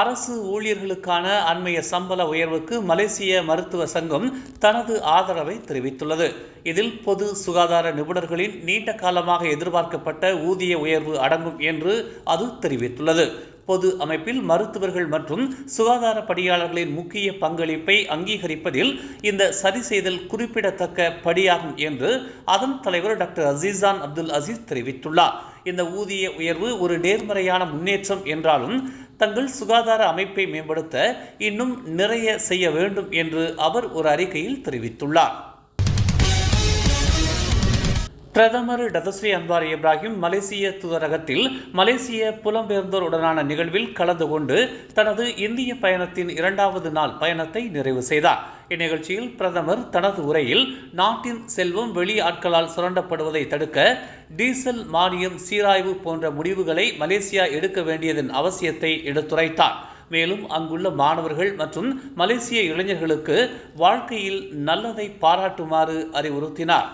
அரசு ஊழியர்களுக்கான அண்மைய சம்பள உயர்வுக்கு மலேசிய மருத்துவ சங்கம் தனது ஆதரவை தெரிவித்துள்ளது. இதில் பொது சுகாதார நிபுணர்களின் நீண்ட காலமாக எதிர்பார்க்கப்பட்ட ஊதிய உயர்வு அடங்கும் என்று அது தெரிவித்துள்ளது. பொது அமைப்பில் மருத்துவர்கள் மற்றும் சுகாதார பணியாளர்களின் முக்கிய பங்களிப்பை அங்கீகரிப்பதில் இந்த சரி செய்தல் குறிப்பிடத்தக்க படியாகும் என்று அதன் தலைவர் டாக்டர் அசீசான் அப்துல் அசீஸ் தெரிவித்துள்ளார். இந்த ஊதிய உயர்வு ஒரு நேர்மறையான முன்னேற்றம் என்றாலும் தங்கள் சுகாதார அமைப்பை மேம்படுத்த இன்னும் நிறைய செய்ய வேண்டும் என்று அவர் ஒரு அறிக்கையில் தெரிவித்துள்ளார். பிரதமர் டதஸ்ரீ அன்வார் இப்ராஹிம் மலேசிய தூதரகத்தில் மலேசிய புலம்பெயர்ந்தோருடனான நிகழ்வில் கலந்து கொண்டு தனது இந்திய பயணத்தின் இரண்டாவது நாள் பயணத்தை நிறைவு செய்தார். இந்நிகழ்ச்சியில் பிரதமர் தனது உரையில் நாட்டின் செல்வம் வெளி ஆட்களால் சுரண்டப்படுவதை தடுக்க டீசல் மானியம் சீராய்வு போன்ற முடிவுகளை மலேசியா எடுக்க வேண்டியதன் அவசியத்தை எடுத்துரைத்தார். மேலும் அங்குள்ள மாணவர்கள் மற்றும் மலேசிய இளைஞர்களுக்கு வாழ்க்கையில் நல்லதை பாராட்டுமாறு அறிவுறுத்தினார்.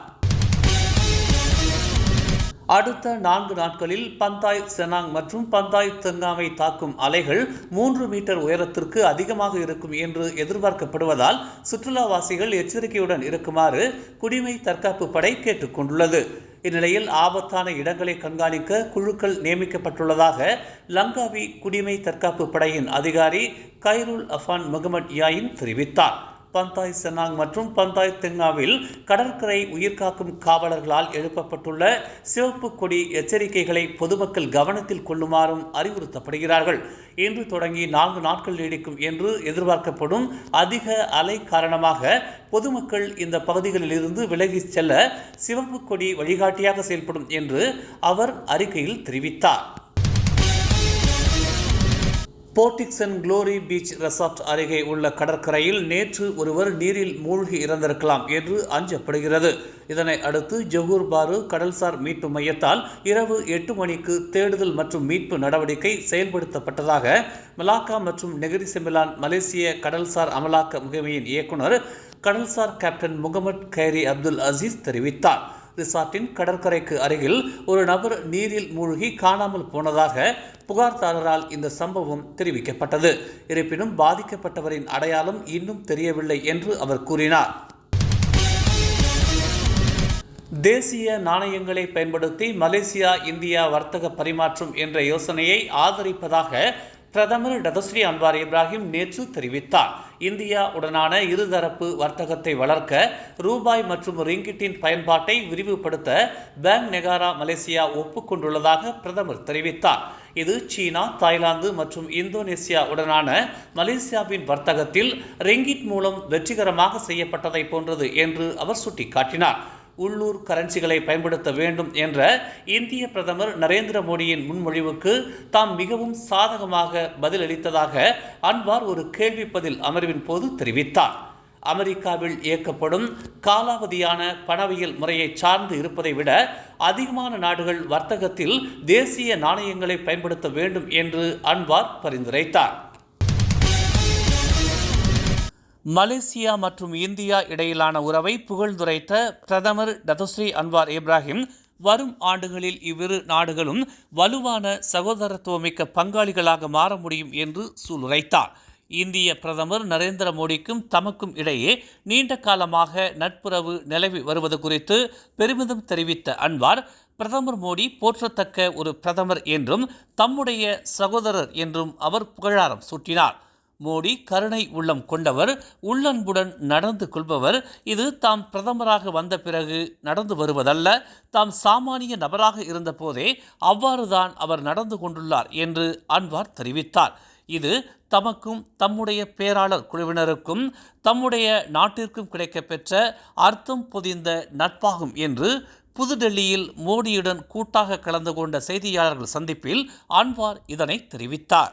அடுத்த நான்கு நாட்களில் பந்தாய் செனாங் மற்றும் பந்தாய் தெங்காமை தாக்கும் அலைகள் மூன்று மீட்டர் உயரத்திற்கு அதிகமாக இருக்கும் என்று எதிர்பார்க்கப்படுவதால் சுற்றுலாவாசிகள் எச்சரிக்கையுடன் இருக்குமாறு குடிமை தற்காப்பு படை கேட்டுக்கொண்டுள்ளது இந்நிலையில் ஆபத்தான இடங்களை கண்காணிக்க குழுக்கள் நியமிக்கப்பட்டுள்ளதாக லங்காவி குடிமை தற்காப்பு படையின் அதிகாரி கைருல் அஃபான் முகமது யாயின் தெரிவித்தார். பந்தாய் செனாங் மற்றும் பந்தாய் தெங்காவில் கடற்கரை உயிர்காக்கும் காவலர்களால் எழுப்பப்பட்டுள்ள சிவப்பு கொடி எச்சரிக்கைகளை பொதுமக்கள் கவனத்தில் கொள்ளுமாறும் அறிவுறுத்தப்படுகிறார்கள். இன்று தொடங்கி நான்கு நாட்கள் நீடிக்கும் என்று எதிர்பார்க்கப்படும் அதிக அலை காரணமாக பொதுமக்கள் இந்த பகுதிகளிலிருந்து விலகிச் விலகி செல்ல சிவப்பு கொடி வழிகாட்டியாக செயல்படும் என்று அவர் அறிக்கையில் தெரிவித்தார். போர்டிக்சன் குளோரி பீச் ரெசார்ட் அருகே உள்ள கடற்கரையில் நேற்று ஒருவர் நீரில் மூழ்கி இறந்திருக்கலாம் என்று அஞ்சப்படுகிறது. இதனை அடுத்து ஜொகூர் பாரு கடல்சார் மீட்பு மையத்தால் இரவு எட்டு மணிக்கு தேடுதல் மற்றும் மீட்பு நடவடிக்கை செயல்படுத்தப்பட்டதாக மலாக்கா மற்றும் நெகிரி செமிலான் மலேசிய கடல்சார் அமலாக்க முகமையின் இயக்குனர் கடல்சார் captain Mohamed Khairi Abdul Aziz தெரிவித்தார். ரிசார்ட்டின் கடற்கரைக்கு அருகில் ஒரு நபர் நீரில் மூழ்கி காணாமல் போனதாக புகார்தாரரால் இந்த சம்பவம் தெரிவிக்கப்பட்டது. இருப்பினும் பாதிக்கப்பட்டவரின் அடையாளம் இன்னும் தெரியவில்லை என்று அவர் கூறினார். தேசிய நாணயங்களை பயன்படுத்தி மலேசியா இந்தியா வர்த்தக பரிமாற்றம் என்ற யோசனையை ஆதரிப்பதாக பிரதமர் டதஸ்ரீ அன்வார் இப்ராஹிம் நேற்று தெரிவித்தார். இந்தியா உடனான இருதரப்பு வர்த்தகத்தை வளர்க்க ரூபாய் மற்றும் ரிங்கிட்டின் பயன்பாட்டை விரிவுபடுத்த பேங்க் நெகாரா மலேசியா ஒப்புக்கொண்டுள்ளதாக பிரதமர் தெரிவித்தார். இது சீனா தாய்லாந்து மற்றும் இந்தோனேசியா உடனான மலேசியாவின் வர்த்தகத்தில் ரிங்கிட் மூலம் வெற்றிகரமாக செய்யப்பட்டதை போன்றது என்று அவர் சுட்டிக்காட்டினார். உள்ளூர் கரன்சிகளை பயன்படுத்த வேண்டும் என்ற இந்திய பிரதமர் நரேந்திர மோடியின் முன்மொழிவுக்கு தாம் மிகவும் சாதகமாக பதிலளித்ததாக அன்வார் ஒரு கேள்வி பதில் அமர்வின் போது தெரிவித்தார். அமெரிக்காவில் இயக்கப்படும் காலாவதியான பணவியல் முறையை சார்ந்து இருப்பதை விட அதிகமான நாடுகள் வர்த்தகத்தில் தேசிய நாணயங்களை பயன்படுத்த வேண்டும் என்று அன்வார் பரிந்துரைத்தார். மலேசியா மற்றும் இந்தியா இடையிலான உறவை புகழ்ந்துரைத்த பிரதமர் டதுஸ்ரீ அன்வார் இப்ராஹிம் வரும் ஆண்டுகளில் இவ்விரு நாடுகளும் வலுவான சகோதரத்துவமிக்க பங்காளிகளாக மாற முடியும் என்று சூளுரைத்தார். இந்திய பிரதமர் நரேந்திர மோடிக்கும் தமக்கும் இடையே நீண்ட காலமாக நட்புறவு நிலவி வருவது குறித்து பெருமிதம் தெரிவித்த அன்வார் பிரதமர் மோடி போற்றத்தக்க ஒரு பிரதமர் என்றும் தம்முடைய சகோதரர் என்றும் அவர் புகழாரம் சூட்டினார். மோடி கருணை உள்ளம் கொண்டவர் உள்ளன்புடன் நடந்து கொள்பவர் இது தாம் பிரதமராக வந்த பிறகு நடந்து வருவதல்ல தாம் சாமானிய நபராக இருந்தபோதே அவ்வாறுதான் அவர் நடந்து கொண்டுள்ளார் என்று அன்வார் தெரிவித்தார். இது தமக்கும் தம்முடைய பேராளர் குழுவினருக்கும் தம்முடைய நாட்டிற்கும் கிடைக்கப்பெற்ற அர்த்தம் பொதிந்த நட்பாகும் என்று புதுடெல்லியில் மோடியுடன் கூட்டாக கலந்து கொண்ட செய்தியாளர்கள் சந்திப்பில் அன்வார் இதனை தெரிவித்தார்.